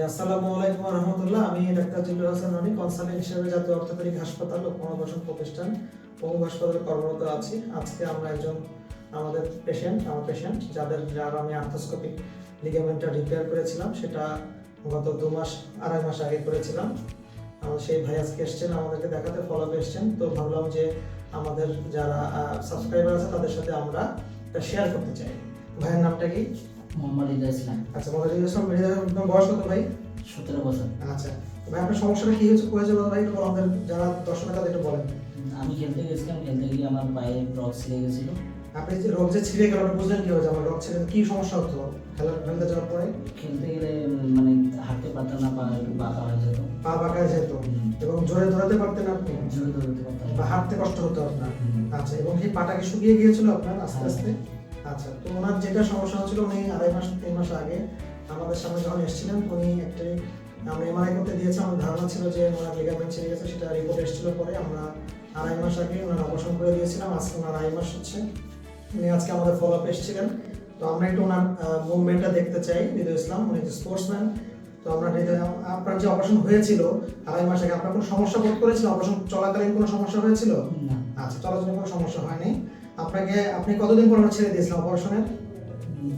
আসসালামু আলাইকুম রহমতুল্লাহ। আমি ডাক্তার হাসান কনসালটেন্ট হিসেবে জাতীয় হাসপাতাল ও পুনর্বাসন প্রতিষ্ঠান পঙ্গু হাসপাতালে কর্মরত আছি। আজকে আমরা একজন আমাদের পেশেন্ট আমার পেশেন্ট যাদের যার আমি আর্থোস্কোপিক লিগামেন্টটা রিপেয়ার করেছিলাম, সেটা গত দু মাস, আড়াই মাস আগে করেছিলাম। সেই ভাই আজকে এসছেন আমাদেরকে দেখাতে ফলো এসছেন। তো ভাবলাম যে আমাদের যারা সাবস্ক্রাইবার আছে, তাদের সাথে আমরা শেয়ার করতে চাই। ভাইয়ের নামটা কি? মোহাম্মদ ইদা ইসলাম। আচ্ছা মোহাম্মদ ইসলাম আপনার বয়স কত ভাই? সতেরো বছর। আচ্ছা ভাই আপনার সমস্যাটা কি হয়েছে বলো ভাই? একটু আমাদের যারা দর্শক তাদের একটু বলেন। আমি খেলতে গেছিলাম খেলতে গিয়ে আমার পায়ে রক ছিঁড়ে গেছিল। আপনি যে রোগ যে ছিঁড়ে গেল বুঝলেন কি হয়েছে আমার রোগ ছিঁড়ে কি সমস্যা হতো খেলা খেলতে যাওয়ার পরে? খেলতে গেলে মানে হাঁটতে পারতাম না পা একটু বাঁকা হয়ে যেত। পা বাঁকা যেত? এবং জোরে দৌড়াতে পারতেন আপনি? জোরে দৌড়তে পারতেন বা। হাঁটতে কষ্ট হতো আপনার? আচ্ছা এবং সেই পাটা কি শুকিয়ে গিয়েছিল আপনার আস্তে হ্যাঁ। আস্তে? আচ্ছা তো ওনার যেটা সমস্যা হচ্ছিল উনি আড়াই মাস তিন মাস আগে আমাদের সামনে যখন এসেছিলেন উনি একটি আমরা এমআরআই করতে দিয়েছি আমার ধারণা ছিল যে ওনার লিগামেন্ট ছিঁড়ে গেছে সেটা রিপোর্ট এসেছিল পরে আমরা আড়াই মাস আগে ওনার অপারেশন করে দিয়েছিলাম আজকে ওনার আড়াই মাস হচ্ছে। উনি আজকে আমাদের ফলো আপ এসেছিলেন। তো আমরা একটু ওনার মুভমেন্টটা দেখতে চাই হৃদয় ইসলাম উনি স্পোর্টসম্যান তো আমরা আপনার যে অপারেশন হয়েছিল আড়াই মাস আগে আপনার কোনো সমস্যা বোধ করেছিল? অপারেশন চলাকালীন কোনো সমস্যা হয়েছিল? আচ্ছা চলাচলের কোনো সমস্যা হয়নি। আপনাকে আপনি কতদিন পর আমরা ছেড়ে দিয়েছিলাম অপারেশনের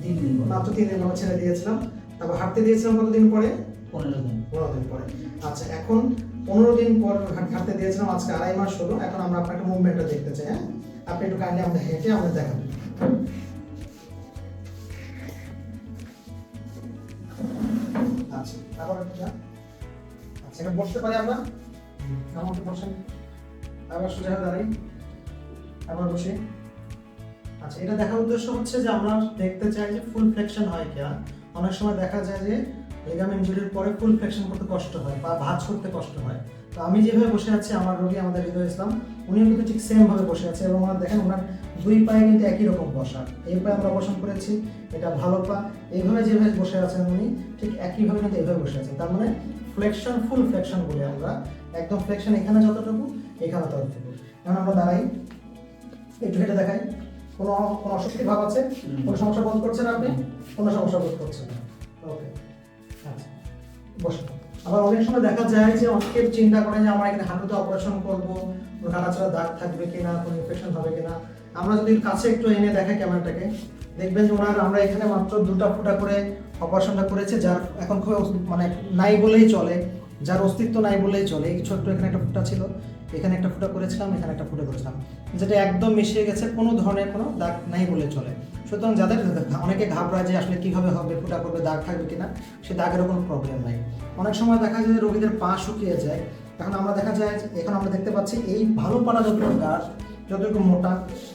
তিন দিন মাত্র তিন দিন আমরা ছেড়ে দিয়েছিলাম। তারপর হাঁটতে দিয়েছিলাম কতদিন পরে? পনেরো দিন। পনেরো দিন পরে। আচ্ছা এখন পনেরো দিন পর হাঁটতে দিয়েছিলাম আজকে আড়াই মাস হলো। এখন আমরা আপনার একটা মুভমেন্টটা দেখতে চাই হ্যাঁ? আপনি একটু কাইন্ডলি আমাদের হেঁটে আমাদের আচ্ছা যান। আচ্ছা এখানে বসতে পারি আমরা? বসেন। আবার সোজা দাঁড়াই। আবার বসি। আচ্ছা এটা দেখার উদ্দেশ্য হচ্ছে যে আমরা দেখতে চাই যে ফুল ফ্লেকশন হয় কিনা। অনেক সময় দেখা যায় যে লিগামেন্ট ইনজুরির পরে ফুল ফ্লেকশন করতে কষ্ট হয় বা ভাঁজ করতে কষ্ট হয়। তো আমি যেভাবে বসে আছি, আমার রোগী আমাদের হৃদয় ইসলাম, উনিও কিন্তু ঠিক সেম ভাবে বসে আছে এবং ওনার দেখেন, ওনার দুই পায়ে কিন্তু একই রকম বসা। এই পায়ে আমরা বসন করেছি, এটা ভালো পা। এইভাবে যেভাবে বসে আছেন উনি, ঠিক একইভাবে কিন্তু এইভাবে বসে আছেন। তার মানে ফ্লেকশন ফুল ফ্লেকশন বলি আমরা। একদম ফ্লেকশন এখানে যতটুকু, এখানে ততটুকু। এখন আমরা দাঁড়াই, একটু হেঁটে দেখাই। কোনো কোনো অস্বস্তি ভাব আছে? কোনো সমস্যা বোধ করছেন আপনি? কোনো সমস্যা বোধ করছেন না। ওকে। আচ্ছা। বসুন আবার অনেক সময় দেখা যায় যে অনেকে চিন্তা করে যে আমরা এখানে হাঁটুতে অপারেশন করব কোনো কাটাচড়া দাগ থাকবে কিনা কোনো ইনফেকশন হবে কিনা। আমরা যদি কাছে একটু এনে দেখাই ক্যামেরাটাকে দেখবেন যে ওনার আমরা এখানে মাত্র দুটা ফুটা করে অপারেশনটা করেছে যার এখন খুব মানে নাই বলেই চলে। যার অস্তিত্ব নাই বলেই চলে। এই ছোট্ট এখানে একটা ফুটা ছিল। এখানে একটা ফুটা করেছিলাম, এখানে একটা ফুটা করেছিলাম। যেটা একদম মিশিয়ে গেছে, কোনো ধরনের কোনো দাগ নাই বলে চলে। সুতরাং যাদের অনেকে ঘাবড়ায় যে আসলে কীভাবে হবে, ফুটা করবে, দাগ থাকবে কিনা, সে দাগেরও কোনো প্রবলেম নাই। অনেক সময় দেখা যায় যে রোগীদের পা শুকিয়ে যায়। এখন আমরা দেখা যায় এখন আমরা দেখতে পাচ্ছি এই ভালো পাড়া যতটুকু গাছ যতটুকু মোটা,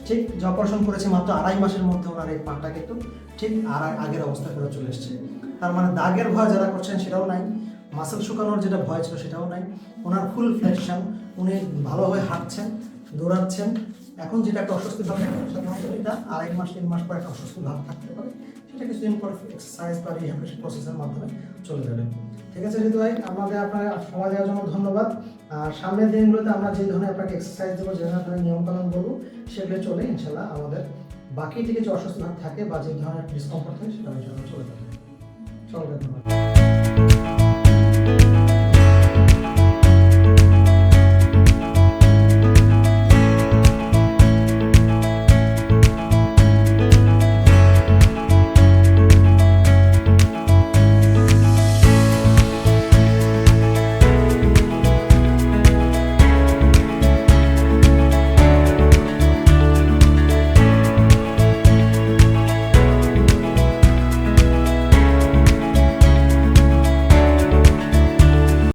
ঠিক যে অপারেশন করেছে মাত্র আড়াই মাসের মধ্যে ওনার এই পাটা কিন্তু ঠিক আর আগের অবস্থা করে চলে এসছে। তার মানে দাগের ভয় যারা করছেন সেটাও নাই। মাসেল শুকানোর যেটা ভয় ছিল সেটাও নাই। ওনার ফুল ফ্লেকশন উনি ভালোভাবে হাঁটছেন, দৌড়াচ্ছেন। এখন যেটা একটা অস্বস্তি ভাব সাধারণত এটা আড়াই মাস, তিন মাস পর একটা অস্বস্তি ভাব থাকতে পারে। সেটা কিছুদিন পর এক্সারসাইজ বা রিহ্যাবিলিটেশন প্রসেসের মাধ্যমে চলে যাবে। ঠিক আছে ঋতু ভাই আমাদের আপনার সময় দেওয়ার জন্য ধন্যবাদ। আর সামনের দিনগুলোতে আমরা যে ধরনের আপনাকে এক্সারসাইজ দেবো, যে ধরনের নিয়মকানুন করব সেগুলো চলে ইনশাল্লাহ আমাদের। বাকি থেকে যে অস্বস্তি ভাব থাকে বা যে ধরনের ডিসকমফর্ট থাকে, সেটা ইনশাল্লাহ চলে যাবে। চলবে ধন্যবাদ।